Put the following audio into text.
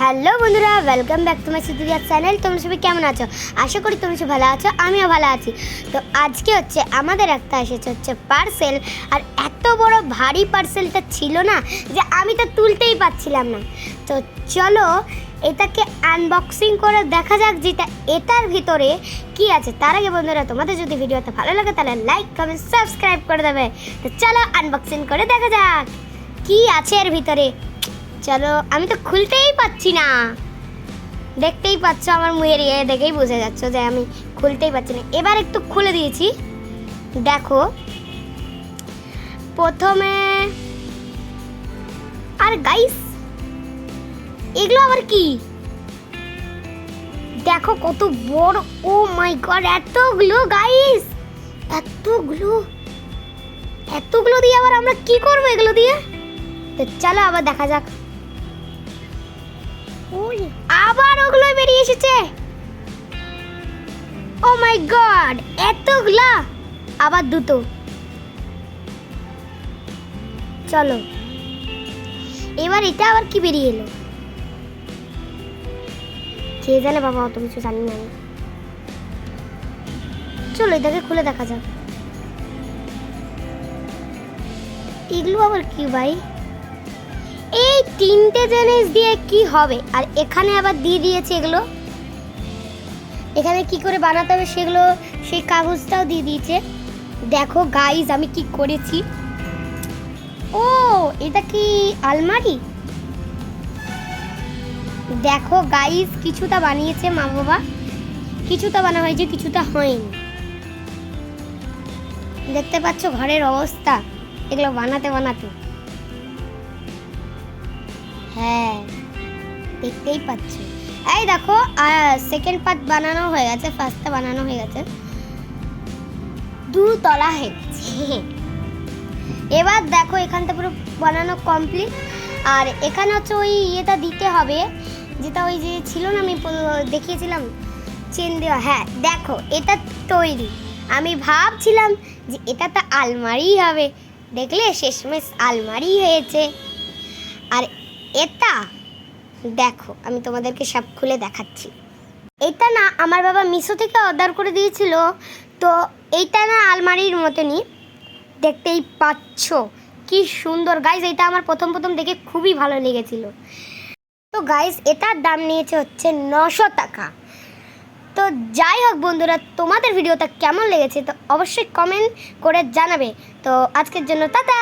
Hello বন্ধুরা welcome back to my channel তোমরা সবাই কেমন আছো? আশা করি তোমরা সবাই ভালো আছো, আমিও ভালো আছি। তো আজকে হচ্ছে আমাদের একটা এসেছে হচ্ছে পার্সেল আর এত বড় ভারী পার্সেলটা ছিল না যে আমি তো তুলতেই পারছিলাম না। তো চলো এটাকে আনবক্সিং করে দেখা যাক যেটা এটার ভিতরে কি আছে। তার আগে বন্ধুরা, তোমাদের যদি ভিডিওটা ভালো লাগে তাহলে লাইক কমেন্ট সাবস্ক্রাইব করে দেবে। তো চলো আনবক্সিং করে দেখা যাক কি আছে এর ভিতরে। চলো, আমি তো খুলতেই পাচ্ছি না। দেখতেই পাচ্ছ আমার মুখের ইয়ে দেখেই বুঝে যাচ্ছ যে আমি খুলতেই পাচ্ছি না। এবার একটু খুলে দিয়েছি। দেখো, প্রথমে, আর গাইস এগুলো আবার কি? দেখো কত বড় ও মাই গড এতগুলো গাইস এতগুলো এতগুলো দিয়ে আবার আমরা কি করব এগুলো দিয়ে? তো চলো আবার দেখা যাক। ওই আবার ওগুলো বেরিয়ে এসেছে। ও মাই গড এতগুলা? আবার দুটো। চলো। এবার এটা আবার কি বেরিয়ে এলো? কে জানে বাবা, অত কিছু জানি না আমি। চলো, এটাকে খুলে দেখা যাক। এগুলো আবার কি ভাই? তিনটে জিনিস দিয়ে কি হবে? আর এখানে আবার দিয়ে দিয়েছে এগুলো? এখানে কি করে বানাতে হবে সেগুলো, সেই কাগজটাও দিয়ে দিয়েছে। দেখো গাইজ আমি কি করেছি? ও, এটা কি আলমারি? দেখো গাইজ কিছুটা বানিয়েছে মা বাবা। কিছুটা বানা হয়েছে, কিছুটা হয়নি। দেখতে পাচ্ছ ঘরের অবস্থা, এগুলো বানাতে বানাতে। হ্যাঁ দেখতেই পাচ্ছ। এই দেখো সেকেন্ড পার্ট বানানো হয়ে গেছে ফার্স্টটা বানানো হয়ে গেছে। দুতলা হয়ে গেছে এবার দেখো এখানটা পুরো বানানো কমপ্লিট আর এখানে হচ্ছে ওই ইয়েটা দিতে হবে, যেটা ওই যে ছিল না, আমি দেখিয়েছিলাম, চেন দেওয়া। হ্যাঁ দেখো, এটা তৈরি। আমি ভাবছিলাম যে এটা তো আলমারি হবে। দেখলে শেষমেশ আলমারি হয়েছে। আর এটা? দেখো, আমি তোমাদেরকে সব খুলে দেখাচ্ছি। এটা না আমার বাবা মিশো থেকে অর্ডার করে দিয়েছিল। তো এইটা না আলমারির মতনই। দেখতেই পাচ্ছ কি সুন্দর। গাইজ এটা আমার প্রথম প্রথম দেখে খুবই ভালো লেগেছিল। তো গাইজ এটার দাম নিয়েছে হচ্ছে নশো টাকা। তো যাই হোক বন্ধুরা, তোমাদের ভিডিওটা কেমন লেগেছে তো অবশ্যই কমেন্ট করে জানাবে। তো আজকের জন্য টাটা!